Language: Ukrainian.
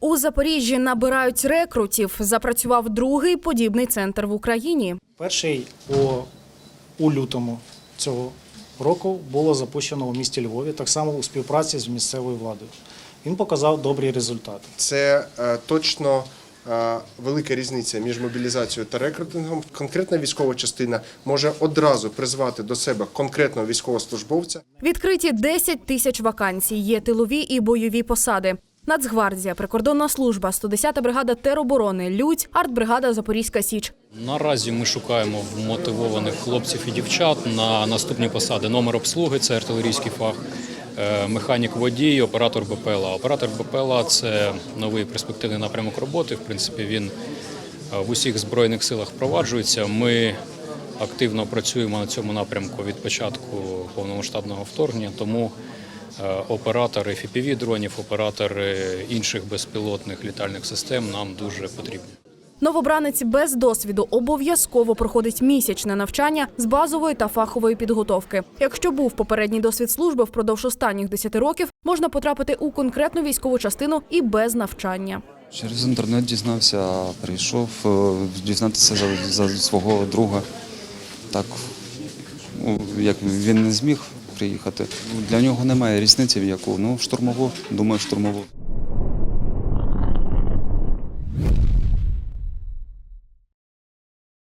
У Запоріжжі набирають рекрутів. Запрацював другий подібний центр в Україні. Перший у, у лютому цього року було запущено у місті Львові, так само у співпраці з місцевою владою. Він показав добрі результати. Це е, точно е, велика різниця між мобілізацією та рекрутингом. Конкретна військова частина може одразу призвати до себе конкретного військовослужбовця. Відкриті 10 тисяч вакансій. Є тилові і бойові посади. Нацгвардія, прикордонна служба, 110-та бригада тероборони, Людь, артбригада Запорізька Січ. Наразі ми шукаємо мотивованих хлопців і дівчат на наступні посади. Номер обслуги це артилерійський фах, е, механік водій, оператор БПЛА. Оператор БПЛА це новий перспективний напрямок роботи. В принципі, він е, в усіх збройних силах впроваджується. Ми активно працюємо на цьому напрямку від початку повномасштабного вторгнення. Тому оператори FPV дронів, оператори інших безпілотних літальних систем нам дуже потрібні. Новобранець без досвіду обов'язково проходить місячне навчання з базової та фахової підготовки. Якщо був попередній досвід служби впродовж останніх 10 років, можна потрапити у конкретну військову частину і без навчання. Через інтернет дізнався, прийшов е, дізнатися за, за свого друга. Так, як він не зміг приїхати. Для нього немає різниці в яку. Ну, штурмову, думаю, штурмову.